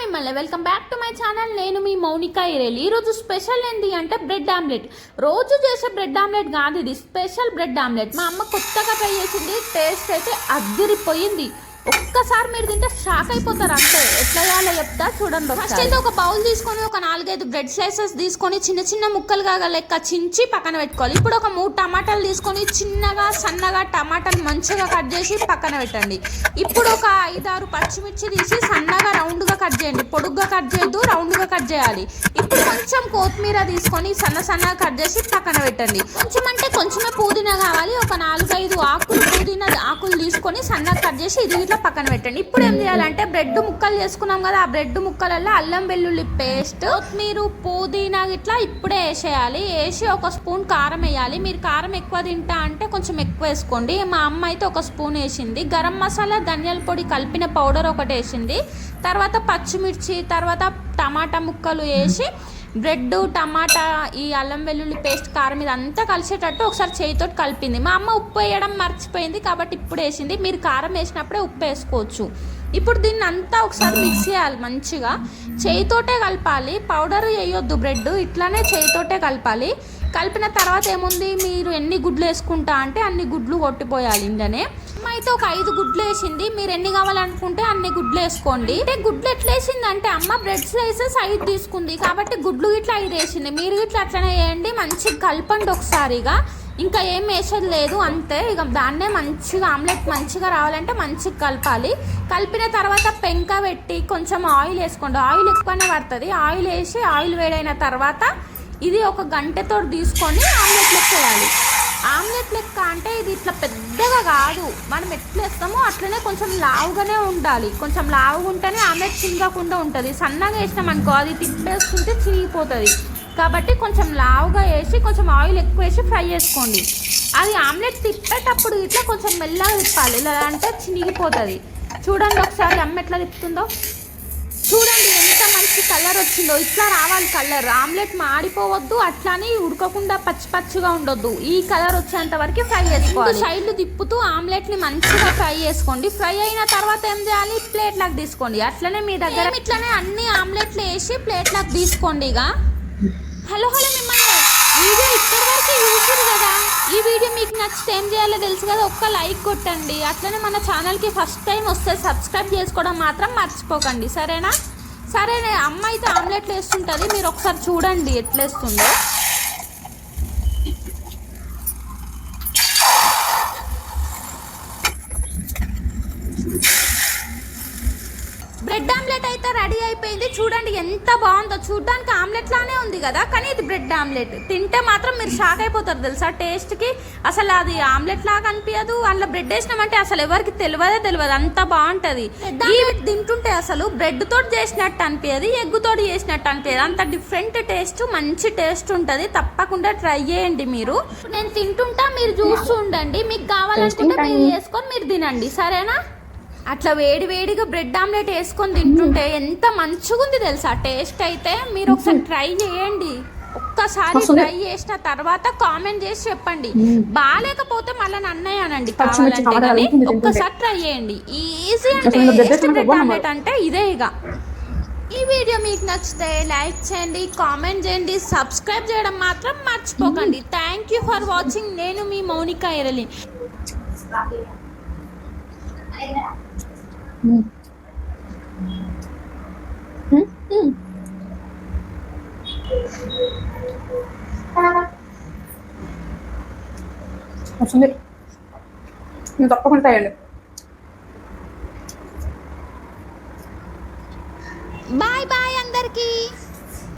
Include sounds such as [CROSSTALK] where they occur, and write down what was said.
మిమ్మల్ని welcome back to my channel. నేను మీ మౌనిక ఇరేలి. ఈరోజు స్పెషల్ ఏంటి అంటే బ్రెడ్ ఆమ్లెట్. రోజు చేసే బ్రెడ్ ఆమ్లెట్ కాదు ఇది స్పెషల్ బ్రెడ్ ఆమ్లెట్. మా అమ్మ కొత్తగా ట్రై చేసింది టేస్ట్ అయితే అద్దిరిపోయింది ఒక్కసారి మీరు తింటే షాక్ అయిపోతారు అంతే. ఎట్లా చేయాలో చెప్తా చూడండి ఫస్ట్ అయితే ఒక బౌల్ తీసుకొని ఒక నాలుగైదు బ్రెడ్ స్లైసెస్ తీసుకొని చిన్న చిన్న ముక్కలుగా లెక్క చించి పక్కన పెట్టుకోవాలి. ఇప్పుడు ఒక మూడు టమాటాలు తీసుకొని చిన్నగా సన్నగా టమాటాలు మంచిగా కట్ చేసి పక్కన పెట్టండి. ఇప్పుడు ఒక ఐదారు పచ్చిమిర్చి తీసి సన్నగా రౌండ్గా కట్ చేయండి. పొడుగ్గా కట్ చేయొద్దు రౌండ్గా కట్ చేయాలి. ఇప్పుడు కొంచెం కొత్తిమీర తీసుకొని సన్న సన్నగా కట్ చేసి పక్కన పెట్టండి. కొంచెం అంటే కొంచెమే పుదీనా కావాలి. ఒక నాలుగైదు ఆకులు తీసుకొని సన్నగా కట్ చేసి ఇది ఇట్లా పక్కన పెట్టండి. ఇప్పుడు ఏం చేయాలంటే బ్రెడ్ ముక్కలు చేసుకున్నాం కదా ఆ బ్రెడ్ ముక్కలలో అల్లం వెల్లుల్లి పేస్ట్ మీరు పుదీనా ఇట్లా ఇప్పుడే వేసేయాలి. వేసి ఒక స్పూన్ కారం వేయాలి. మీరు కారం ఎక్కువ తింటా అంటే కొంచెం ఎక్కువ వేసుకోండి. మా అమ్మ అయితే ఒక స్పూన్ వేసింది. గరం మసాలా ధనియాల పొడి కలిపిన పౌడర్ ఒకటి వేసింది. తర్వాత పచ్చిమిర్చి తర్వాత టమాటా ముక్కలు వేసి బ్రెడ్ టమాటా ఈ అల్లం వెల్లుల్లి పేస్ట్ కారం ఇదంతా కలిసేటట్టు ఒకసారి చేయితో కలిపింది. మా అమ్మ ఉప్పు వేయడం మర్చిపోయింది కాబట్టి ఇప్పుడు వేసింది. మీరు కారం వేసినప్పుడే ఉప్పు వేసుకోవచ్చు. ఇప్పుడు దీన్ని అంతా ఒకసారి మిక్స్ చేయాలి మంచిగా. చేయితోటే కలపాలి. పౌడర్ వేయొద్దు బ్రెడ్. ఇట్లానే చేయితోటే కలపాలి. కలిపిన తర్వాత ఏముంది? మీరు ఎన్ని గుడ్లు వేసుకుంటా అంటే అన్ని గుడ్లు కొట్టిపోయాలి ఇందనే అమ్మ అయితే ఒక ఐదు గుడ్లు వేసింది. మీరు ఎన్ని కావాలనుకుంటే అన్ని గుడ్లు వేసుకోండి. అంటే గుడ్లు ఎట్లా వేసింది అంటే అమ్మ బ్రెడ్ స్లైసెస్ ఐదు తీసుకుంది. కాబట్టి గుడ్లు ఇట్లా ఐదు వేసింది. మీరు ఇట్లా అట్లనే వేయండి. మంచిగా కలపండి ఒకసారిగా ఇంకా ఏం వేసేది లేదు. అంతే. ఇక దాన్నే మంచిగా ఆమ్లెట్ మంచిగా రావాలంటే మంచిగా కలపాలి. కలిపిన తర్వాత పెంక పెట్టి కొంచెం ఆయిల్ వేసుకోండి. ఆయిల్ ఎక్కువనే పడుతుంది. ఆయిల్ వేసి ఆయిల్ వేడైన తర్వాత ఇది ఒక గంటతో తీసుకొని ఆమ్లెట్ లెక్క వేయాలి. ఆమ్లెట్ లెక్క అంటే ఇది ఇట్లా పెద్దగా కాదు. మనం ఎట్లా వేస్తామో అట్లనే కొంచెం లావుగానే ఉండాలి. కొంచెం లావుగా ఉంటేనే ఆమ్లెట్ చిన్నకుండా ఉంటుంది. సన్నగా వేసినాం అనుకో అది తిప్పేసుకుంటే చిరిగిపోతుంది కాబట్టి కొంచెం లావుగా వేసి కొంచెం ఆయిల్ ఎక్కువ వేసి ఫ్రై చేసుకోండి. అది ఆమ్లెట్ తిప్పేటప్పుడు ఇట్లా కొంచెం మెల్లగా తిప్పాలి. ఇలా అంటే చినిగిపోతుంది. చూడండి ఒకసారి అమ్మ ఎట్లా తిప్పుతుందో. చూడండి ఎంత మంచి కలర్ వచ్చిందో. ఇట్లా రావాలి కలర్. ఆమ్లెట్ మాడిపోవద్దు అట్లానే ఉడకకుండా పచ్చి పచ్చిగా ఉండొద్దు. ఈ కలర్ వచ్చేంత వరకు ఫ్రై చేసుకోవాలి. సైడ్లు తిప్పుతూ ఆమ్లెట్ని మంచిగా ఫ్రై చేసుకోండి. ఫ్రై అయిన తర్వాత ఏం చేయాలి? ప్లేట్ లాగా తీసుకోండి. అట్లనే మీ దగ్గర ఇట్లనే అన్ని ఆమ్లెట్లు వేసి ప్లేట్ లాగా తీసుకోండి ఇక. హలో హలో మిమ్మల్ని. వీడియో ఇక్కడి వరకు చూసారు కదా. ఈ వీడియో మీకు నచ్చితే ఏం చేయాలో తెలుసు కదా ఒక్క లైక్ కొట్టండి. అట్లనే మన ఛానల్కి ఫస్ట్ టైం వస్తే సబ్స్క్రైబ్ చేసుకోవడం మాత్రం మర్చిపోకండి. సరేనా? సరేనే అమ్మ అయితే ఆమ్లెట్లు వేస్తుంటుంది మీరు ఒకసారి చూడండి ఎట్లేస్తుందో వేస్తుందో బ్రెడ్ ఆమ్లెట్ అయితే రెడీ అయిపోయింది. చూడండి ఎంత బాగుందో. చూడడానికి ఆమ్లెట్ లానే ఉంది కదా కానీ ఇది బ్రెడ్ ఆమ్లెట్. తింటే మాత్రం మీరు షాక్ అయిపోతారు తెలుసా టేస్ట్కి అసలు అది ఆమ్లెట్ లాగా అనిపించదు అందులో బ్రెడ్ వేసినామంటే అసలు ఎవరికి తెలియదే తెలియదు. అంత బాగుంటది. తింటుంటే అసలు బ్రెడ్ తోటి చేసినట్టు అనిపించదు ఎగ్ తోటి చేసినట్టు అనిపించదు అంత డిఫరెంట్ టేస్ట్ మంచి టేస్ట్ ఉంటది. తప్పకుండా ట్రై చేయండి మీరు. నేను తింటుంటా మీరు చూస్తూ ఉండండి. మీకు కావాలనుకుంటే మీరు చేసుకొని మీరు తినండి. సరేనా? అట్లా వేడి వేడిగా బ్రెడ్ ఆమ్లెట్ వేసుకొని తింటుంటే ఎంత మంచిగా ఉంది తెలుసా? టేస్ట్ అయితే మీరు ఒకసారి ట్రై చేయండి. ఒక్కసారి. ట్రై చేసిన తర్వాత కామెంట్ చేసి చెప్పండి. బాగాలేకపోతే మళ్ళీ నన్నయ్య అనండి. కావాలంటే కానీ. ఒక్కసారి ట్రై చేయండి. ఈజీ అంటే బ్రెడ్. ఆమ్లెట్ అంటే ఇదే ఇక. ఈ వీడియో మీకు నచ్చితే లైక్ చేయండి కామెంట్ చేయండి సబ్స్క్రైబ్ చేయడం మాత్రం మర్చిపోకండి. థ్యాంక్ యూ ఫర్ వాచింగ్ నేను మీ మౌనిక ఎరలి. [LAUGHS] వస్తుంది మీరు తప్పకుండా చేయండి